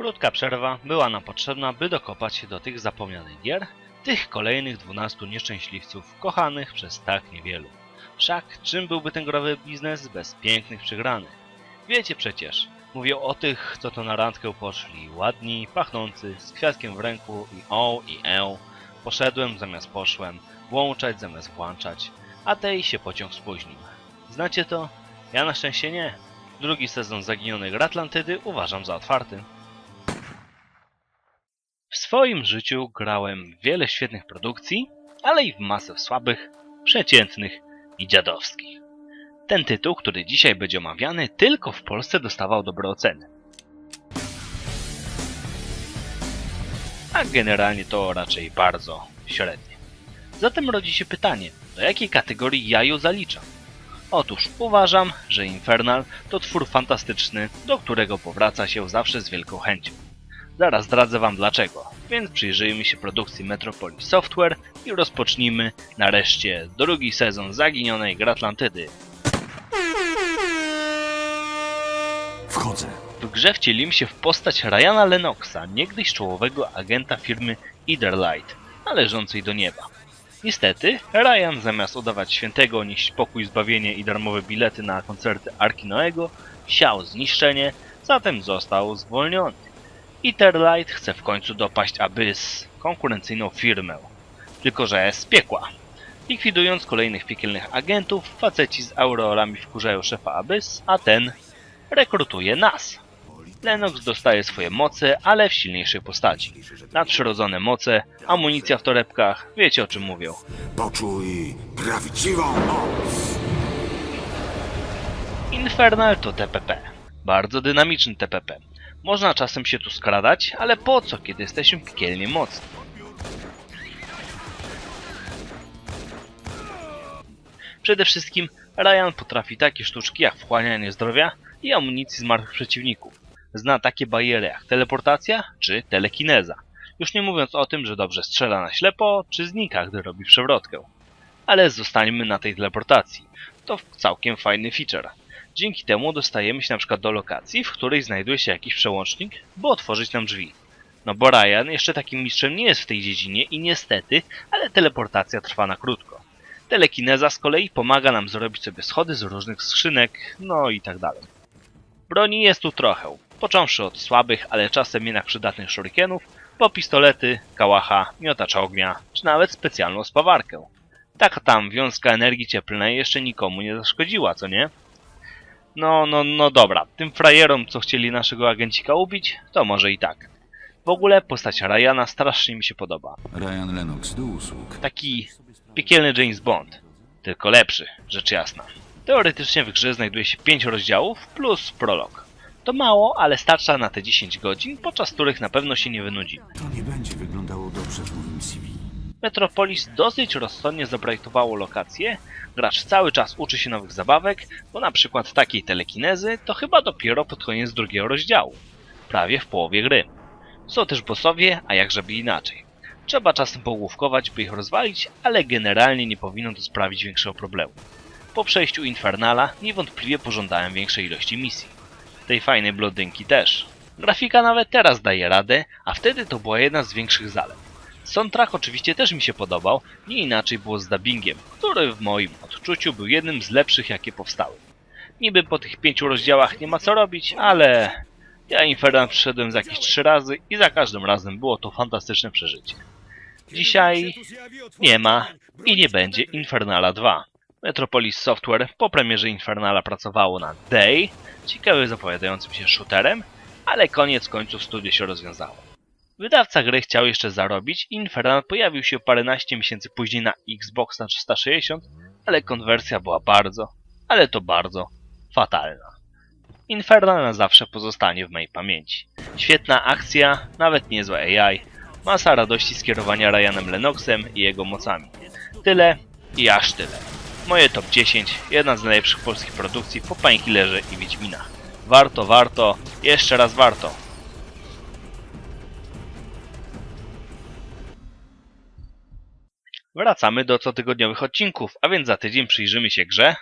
Krótka przerwa była nam potrzebna, by dokopać się do tych zapomnianych gier, tych kolejnych 12 nieszczęśliwców kochanych przez tak niewielu. Wszak czym byłby ten growy biznes bez pięknych przegranych? Wiecie przecież, mówię o tych, co to na randkę poszli, ładni, pachnący, z kwiatkiem w ręku i o i e. Poszedłem zamiast poszłem, włączać zamiast włączać, a tej się pociąg spóźnił. Znacie to? Ja na szczęście nie. Drugi sezon Zaginionej Atlantydy uważam za otwarty. Swoim życiu grałem w wiele świetnych produkcji, ale i w masę słabych, przeciętnych i dziadowskich. Ten tytuł, który dzisiaj będzie omawiany, tylko w Polsce dostawał dobre oceny. A generalnie to raczej bardzo średnie. Zatem rodzi się pytanie, do jakiej kategorii ja ją zaliczam? Otóż uważam, że Infernal to twór fantastyczny, do którego powraca się zawsze z wielką chęcią. Zaraz zdradzę wam dlaczego, więc przyjrzyjmy się produkcji Metropolis Software i rozpocznijmy nareszcie drugi sezon Zaginionej Gratlantydy. Wchodzę. W grze wcielimy się w postać Ryana Lennoxa, niegdyś czołowego agenta firmy Etherlight, należącej do nieba. Niestety, Ryan zamiast udawać świętego, nieść pokój, zbawienie i darmowe bilety na koncerty Arki Noego, siał zniszczenie, zatem został zwolniony. Etherlight chce w końcu dopaść Abyss, konkurencyjną firmę, tylko że z piekła. Likwidując kolejnych piekielnych agentów, faceci z aureolami wkurzają szefa Abyss, a ten rekrutuje nas. Lennox dostaje swoje moce, ale w silniejszej postaci. Nadprzyrodzone moce, amunicja w torebkach, wiecie o czym mówią. Poczuj prawdziwą moc. Infernal to TPP. Bardzo dynamiczny TPP. Można czasem się tu skradać, ale po co, kiedy jesteśmy piekielnie mocni? Przede wszystkim Ryan potrafi takie sztuczki jak wchłanianie zdrowia i amunicji z martwych przeciwników. Zna takie bariery jak teleportacja czy telekineza. Już nie mówiąc o tym, że dobrze strzela na ślepo czy znika, gdy robi przewrotkę. Ale zostańmy na tej teleportacji. To całkiem fajny feature. Dzięki temu dostajemy się na przykład do lokacji, w której znajduje się jakiś przełącznik, by otworzyć nam drzwi. No bo Ryan jeszcze takim mistrzem nie jest w tej dziedzinie i niestety, ale teleportacja trwa na krótko. Telekineza z kolei pomaga nam zrobić sobie schody z różnych skrzynek, no i tak dalej. Broni jest tu trochę, począwszy od słabych, ale czasem jednak przydatnych shurikenów, po pistolety, kałacha, miotacz ognia, czy nawet specjalną spawarkę. Taka tam wiązka energii cieplnej jeszcze nikomu nie zaszkodziła, co nie? No, no, no dobra, tym frajerom, co chcieli naszego agencika ubić, to może i tak. W ogóle postać Ryana strasznie mi się podoba. Ryan Lennox do usług. Taki piekielny James Bond, tylko lepszy, rzecz jasna. Teoretycznie w grze znajduje się 5 rozdziałów plus prolog. To mało, ale starcza na te 10 godzin, podczas których na pewno się nie wynudzimy. To nie będzie wyglądało dobrze w moim CV. Metropolis dosyć rozsądnie zaprojektowało lokacje, gracz cały czas uczy się nowych zabawek, bo na przykład takiej telekinezy to chyba dopiero pod koniec drugiego rozdziału, prawie w połowie gry. Są też bossowie, a jakżeby inaczej. Trzeba czasem pogłówkować, by ich rozwalić, ale generalnie nie powinno to sprawić większego problemu. Po przejściu Infernala niewątpliwie pożądałem większej ilości misji. Tej fajnej blondynki też. Grafika nawet teraz daje radę, a wtedy to była jedna z większych zalet. Soundtrack oczywiście też mi się podobał, nie inaczej było z dubbingiem, który w moim odczuciu był jednym z lepszych jakie powstały. Niby po tych pięciu rozdziałach nie ma co robić, ale ja Infernal przyszedłem z jakieś trzy razy i za każdym razem było to fantastyczne przeżycie. Dzisiaj nie ma i nie będzie Infernala 2. Metropolis Software po premierze Infernala pracowało nad Day, ciekawie zapowiadającym się shooterem, ale koniec końców studio się rozwiązało. Wydawca gry chciał jeszcze zarobić i Infernal pojawił się paręnaście miesięcy później na Xbox 360, ale konwersja była bardzo, ale to bardzo fatalna. Infernal na zawsze pozostanie w mojej pamięci. Świetna akcja, nawet niezła AI, masa radości z kierowania Ryanem Lennoxem i jego mocami. Tyle i aż tyle. Moje top 10, jedna z najlepszych polskich produkcji po Painkillerze i Wiedźminach. Warto, warto, jeszcze raz warto. Wracamy do cotygodniowych odcinków, a więc za tydzień przyjrzymy się grze